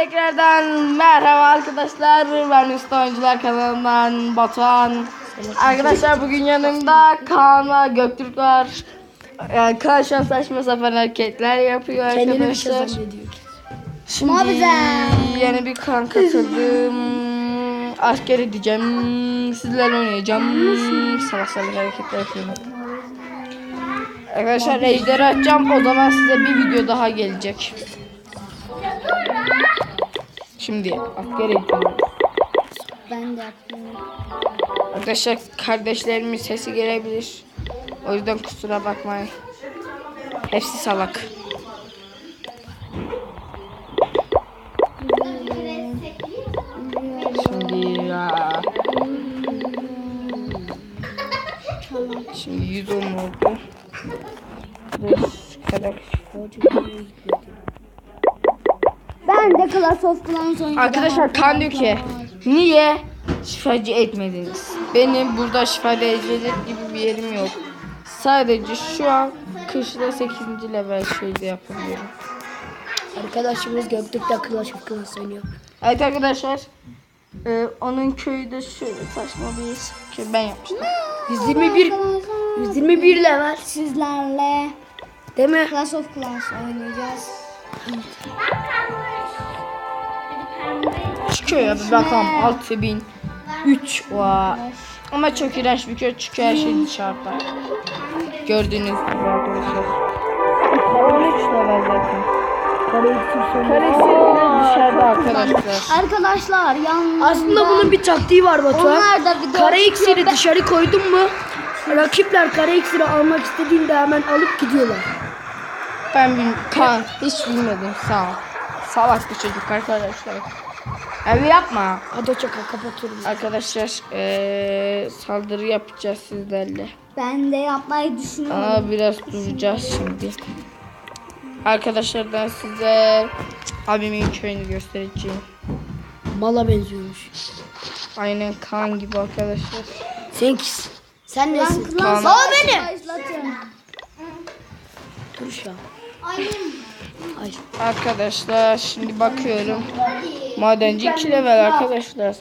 tekrardan merhaba arkadaşlar. Ben Üstü Oyuncular kanalından Batuhan. Arkadaşlar bugün yanımda Kaan ve Göktürk var. Yani Kaan şu an saçma sapan hareketler yapıyor arkadaşlar. şey zannediyor. Şimdi yeni bir kan katıldım. Asker edeceğim. Sizlerle oynayacağım. Salak salak hareketler yapıyorum. Arkadaşlar ejderi açacağım. O zaman size bir video daha gelecek. Şimdi asker ediyorum. Ben de yapıyorum. Arkadaşlar kardeşlerimin sesi gelebilir. O yüzden kusura bakmayın. Hepsi salak. Şimdi ya. Şimdi 110 oldu. Beş kadar. Ben de Clash of Clans oynadım. Arkadaşlar kan diyor ki niye şifacı etmediniz? Benim burada şifacı edilecek gibi bir yerim yok. Sadece şu an kışla 8. level şeyde yapabiliyorum. Arkadaşımız Göktürk'te Clash of Clans oynuyor. Evet arkadaşlar. e, onun köyü de şöyle saçma bir köy ben yapmıştım. 121 121 level Sizlerle değil mi? Clash of Clans oynayacağız. Şu köye bir bakalım 6000 3 va. Ama çok iğrenç bir köy çünkü her şey dışarıda. Gördüğünüz gibi arkadaşlar. 13 level zaten. Karesi dışarıda arkadaşlar. Arkadaşlar yalnız Aslında bunun bir taktiği var Batuhan. Onlar da video Kara iksiri dışarı koydun mu? Rakipler kara iksiri almak istediğinde hemen alıp gidiyorlar. Ben bil kan hiç bilmedim sağ ol. Salak bir çocuk arkadaşlar. Evi yapma. Hadi hoşça kal kapatıyorum. Arkadaşlar eee, saldırı yapacağız sizlerle. ben de yapmayı düşünüyorum. Ama biraz duracağız şimdi. Arkadaşlar ben size abimin köyünü göstereceğim. Mala benziyormuş. Aynen kan gibi arkadaşlar. Senkis. Sen nesin? Kaan. Aa benim. Başlatın. Dur şu an. Ay. Arkadaşlar şimdi bakıyorum. Madenci 2 level arkadaşlar.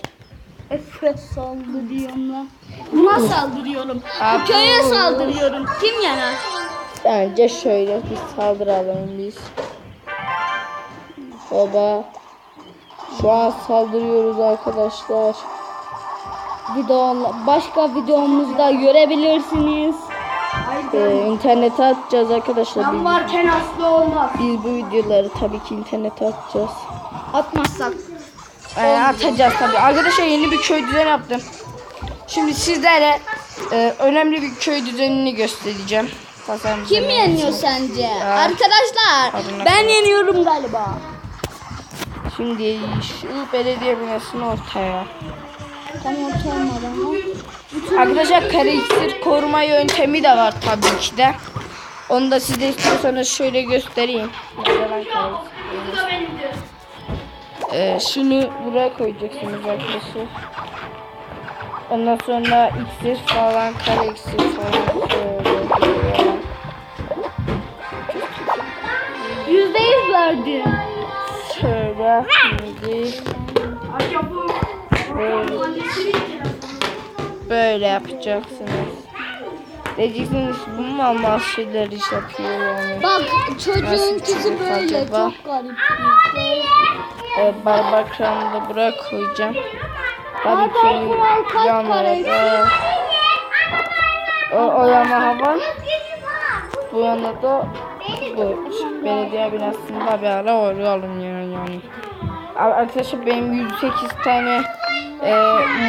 Efe saldırıyorum lan. Buna saldırıyorum. Abi, Köye saldırıyorum. Kim yener? Bence şöyle bir saldıralım biz. Baba. Şu an saldırıyoruz arkadaşlar. Video, başka videomuzda görebilirsiniz. Ee, internete atacağız arkadaşlar. Ben varken aslı olmaz. biz bu videoları tabii ki internete atacağız. Atmazsak. Ee, atacağız tabii. Arkadaşlar yeni bir köy düzeni yaptım. Şimdi sizlere e, önemli bir köy düzenini göstereceğim. Tasarım Kim yeniyor sence? Arkadaşlar Adına ben yeniyorum galiba. Şimdi şu belediye binasını ortaya. Tam ama. Arkadaşlar kare iksir koruma yöntemi de var tabii ki de. Onu da size istiyorsanız şöyle göstereyim. Ee, şunu buraya koyacaksınız arkadaşlar. Ondan sonra iksir falan, kare iksir falan. Yüzde yüz verdi. Şöyle şimdi böyle, böyle yapacaksınız. Diyeceksiniz bu mu ama şeyler iş yapıyor yani. Bak çocuğunkisi böyle acaba? çok garip. Ee, barbar kranı da buraya koyacağım. Tabii ki yanlara o, o yana hava bu yana da bu belediye binasında bir ara oynayalım yani. yani. Ar- Arkadaşlar benim 108 tane e,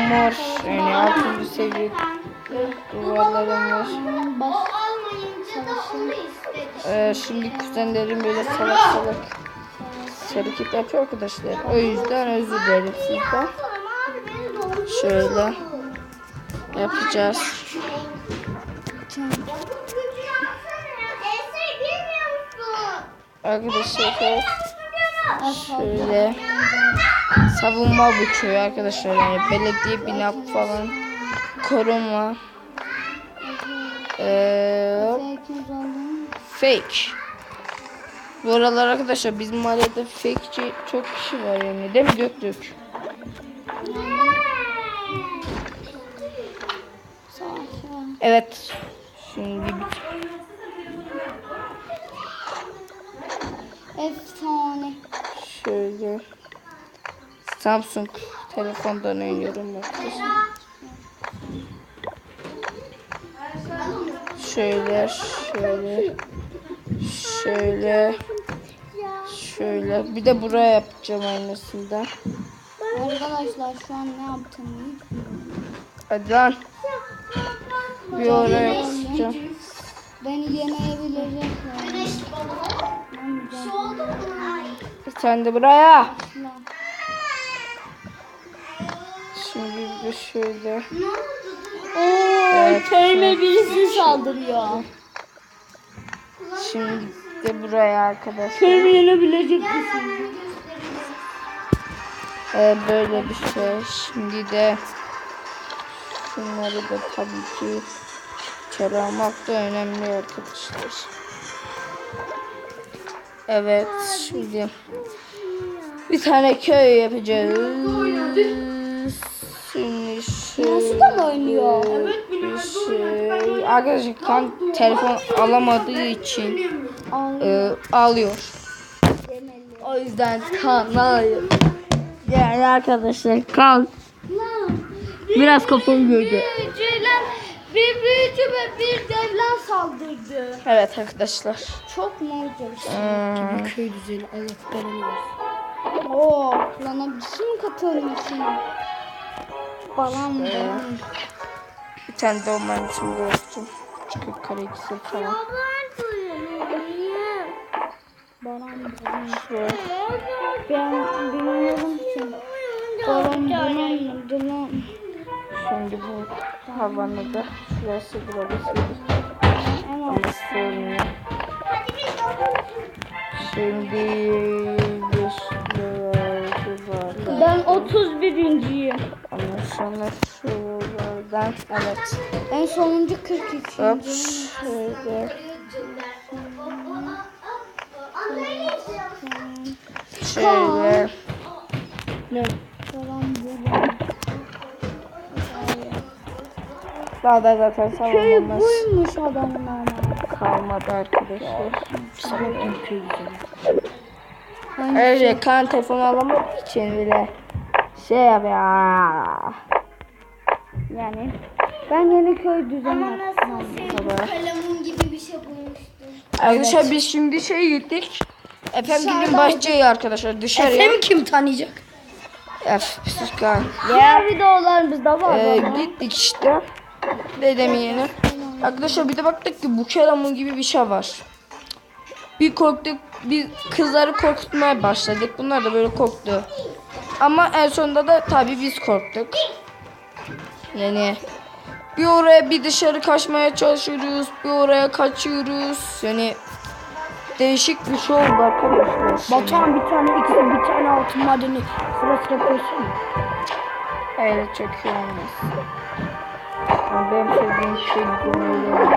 mor yani 6. seviye duvarlarım var. Ee, şimdi kuzenlerim böyle salak salak hareket yapıyor arkadaşlar. O yüzden özür dilerim sizden. Şöyle yapacağız. Arkadaşlar şöyle savunma bu köy arkadaşlar yani belediye bina falan koruma ee, fake Bu aralar arkadaşlar bizim mahallede fake'ci çok kişi var yani. Değil mi Göktürk? Evet. Şimdi bir Efsane. şöyle Samsung telefondan oynuyorum arkadaşlar. Şöyle, şöyle, şöyle, şöyle. Bir de buraya yapacağım aynısından. Arkadaşlar şu an ne yaptım? Hadi lan. Bir oraya yapacağım. Beni yenebilecekler. Sen de buraya. Şimdi bir de şöyle. Oo, köyüme birisi saldırıyor. Şimdi de buraya arkadaşlar. Köyümü yenebilecek misin? Ee, böyle bir şey. Şimdi de şunları da tabii ki içeri almak da önemli arkadaşlar. Evet şimdi bir tane köy yapacağız. Şimdi şöyle Nasıl oynuyor? bir şey. Arkadaşlar kan telefon alamadığı için e, ağlıyor. O yüzden kan ağlıyor. Yani arkadaşlar kan biraz kafamı gördü. Bir büyücü ve bir devlan saldırdı. Evet arkadaşlar. Çok mu olacak? Hmm, Köy düzeni Allah belanı versin. Oo, plana bir şey mi katılmışsın? Balan mı? balan? bir tane de orman içinde yaptım. Çünkü kare ikisi falan. Şöyle. Ben bilmiyorum ki. Mı? Balan. Şimdi bu havanı da şurası burası. Ama Ama sığmıyor. Şimdi. Ben 31.yim. Ondan sonra şuralardan evet. En sonuncu 42. Hop şöyle. Şöyle. Ne? Daha da zaten Köy savunmamız buymuş adamın ama. kalmadı arkadaşlar. En köy düzeni. Hangi Öyle kan telefonu alamadığı için bile şey yapıyor. Yani ben yeni köy düzeni yaptım. Baba. Kalemun gibi bir şey bulmuştum. Arkadaşlar biz şimdi şey gittik. Efendim bahçeye arkadaşlar dışarıya. Efendim kim tanıyacak? Ef, psikan. Diğer videolarımızda var. Ee, gittik işte. Dedemin yerine. Arkadaşlar bir de baktık ki bu kelamun gibi bir şey var. Bir korktuk. Bir kızları korkutmaya başladık. Bunlar da böyle korktu. Ama en sonunda da tabii biz korktuk. Yani bir oraya bir dışarı kaçmaya çalışıyoruz. Bir oraya kaçıyoruz. Yani değişik bir şey oldu arkadaşlar. Batuhan bir tane ikisi bir tane altın madeni sıra sıra koysana. Öyle çok iyi olmaz. Benim sevdiğim şey böyle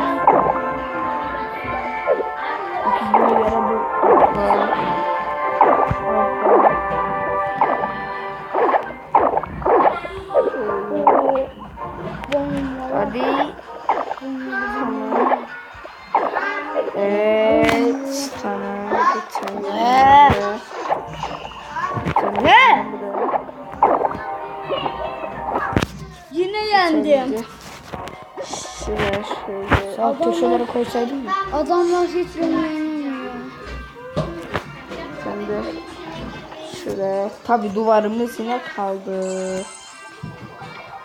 Ne? Yine yendim. Şuraya şöyle. Sağ köşelere koysaydın mı? Adamlar hiç beni yenemiyor. Sen de şuraya. Tabi duvarımız yine kaldı.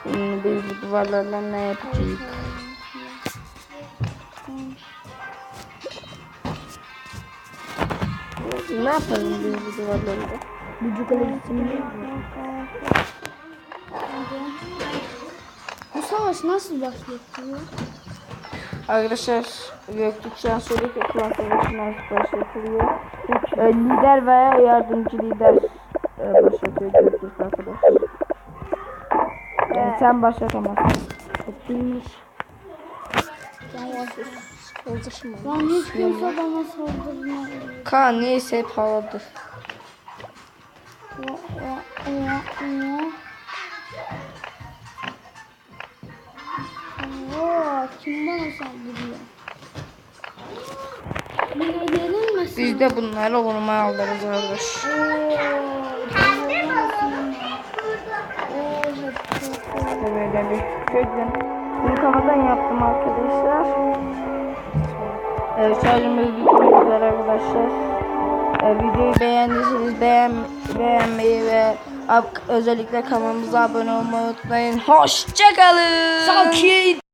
Şimdi biz bu duvarlarla ne yapacağız? Ne yapalım biz bu duvarlarla? Gücü kalecisi Bu savaş nasıl başlıyor? Arkadaşlar Göktürk şu an söylüyor ki savaşı nasıl başlatılıyor. Ee, lider veya yardımcı lider e, başlatıyor Göktürk arkadaşlar. Yani sen başlatamazsın. Çok bilmiş. Kardeşim Lan hiç kimse bana saldırmıyor. Kaan neyse hep havadır. Ya, ya, ya, ya. Oo, kim bana saldırıyor? Biz de bunları ormaya alırız İşte böyle bir çözüm. Bunu kafadan yaptım arkadaşlar. Evet şarjımız bitmek üzere arkadaşlar. Ee, videoyu beğendiyseniz beğen, beğenmeyi ve özellikle kanalımıza abone olmayı unutmayın. Hoşçakalın. Sakin.